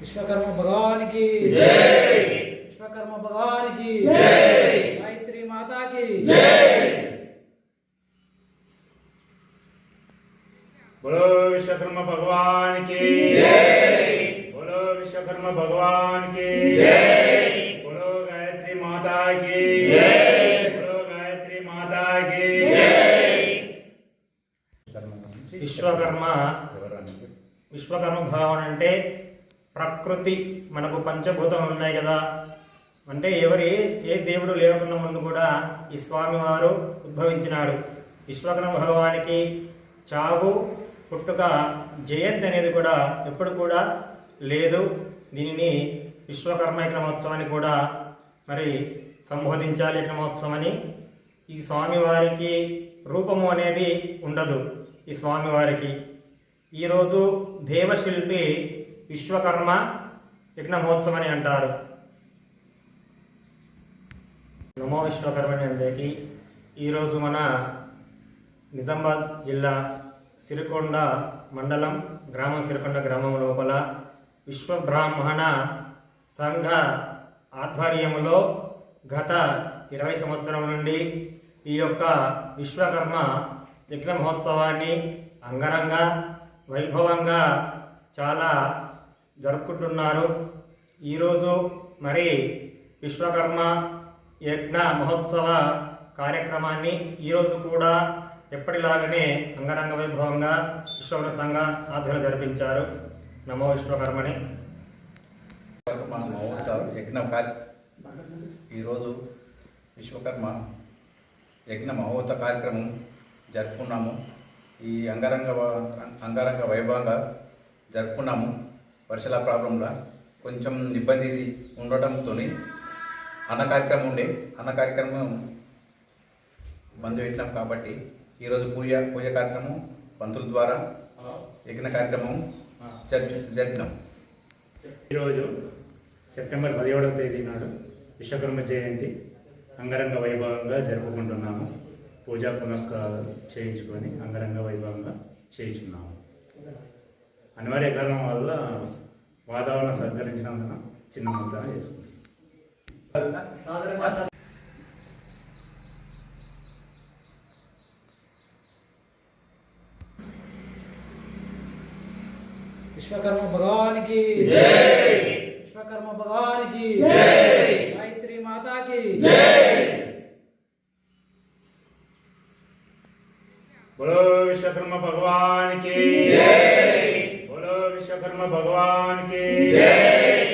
విశ్వకర్మ భగవానికి. విశ్వకర్మ భగవానికి. గాయత్రి మాతాకి. బోలో విశ్వకర్మ భగవానికి. బోలో విశ్వకర్మ భగవానికి. బోలో గాయత్రి మాతాకి. బోలో గాయత్రి మాతాకి. విశ్వకర్మ విశ్వకర్మ భావన అంటే ప్రకృతి మనకు పంచభూతం ఉన్నాయి కదా. అంటే ఎవరు ఏ ఏ దేవుడు లేకుండా ముందు కూడా ఈ స్వామివారు ఉద్భవించినాడు. విశ్వకర్మ భగవానికి చావు పుట్టుక జయంతి అనేది కూడా ఎప్పుడు కూడా లేదు. దీనిని విశ్వకర్మ యజ్ఞమోత్సవాన్ని కూడా మరి సంబోధించాలి యజ్ఞమోత్సవం అని ఈ స్వామివారికి రూపము అనేది ఉండదు ఈ స్వామివారికి. ఈరోజు దేవశిల్పి విశ్వకర్మ యజ్ఞ మహోత్సవం అని అంటారు. నమో విశ్వకర్మని అందరికీ. ఈరోజు మన నిజామాబాద్ జిల్లా సిరికొండ మండలం గ్రామం సిరికొండ గ్రామం లోపల విశ్వబ్రాహ్మణ సంఘ ఆధ్వర్యంలో గత ఇరవై సంవత్సరం నుండి ఈ యొక్క విశ్వకర్మ యజ్ఞ మహోత్సవాన్ని అంగరంగ వైభవంగా చాలా జరుపుకుంటున్నారు. ఈరోజు మరి విశ్వకర్మ యజ్ఞ మహోత్సవ కార్యక్రమాన్ని ఈరోజు కూడా ఎప్పటిలాగానే అంగరంగ వైభవంగా విశ్వకర్మ సంఘ ఆధ్వర్యం జరిపించారు. నమో విశ్వకర్మని. యజ్ఞ ఈరోజు విశ్వకర్మ యజ్ఞ మహోత్సవ కార్యక్రమం జరుపుకున్నాము. ఈ అంగరంగ వ- అంగరంగ వైభవంగా జరుపుకున్నాము. వర్షాల ప్రాబ్లంలో కొంచెం ఇబ్బంది ఉండటంతో అన్న కార్యక్రమం ఉండే. అన్న కార్యక్రమం బంద్ పెట్టినాం కాబట్టి ఈరోజు పూజ పూజ కార్యక్రమం పంతుల ద్వారా యజ్ఞ కార్యక్రమం జరిపి జరిపినాం. ఈరోజు సెప్టెంబర్ పదిహేడవ తేదీ నాడు విశ్వకర్మ జయంతి అంగరంగ వైభవంగా జరుపుకుంటున్నాము. పూజా పునస్కారాలు చేయించుకొని అంగరంగ వైభవంగా చేయించున్నాము. అనివార్య కారణం వల్ల వాతావరణం సహకరించినందున చిన్న మొత్తాన చేసుకుంటాం విశ్వకర్మ భగవానికి విశ్వకర్మ భగవానికి గాయత్రి మాతాకి విశ్వకర్మ భగవానికి विश्वकर्मा भगवान की।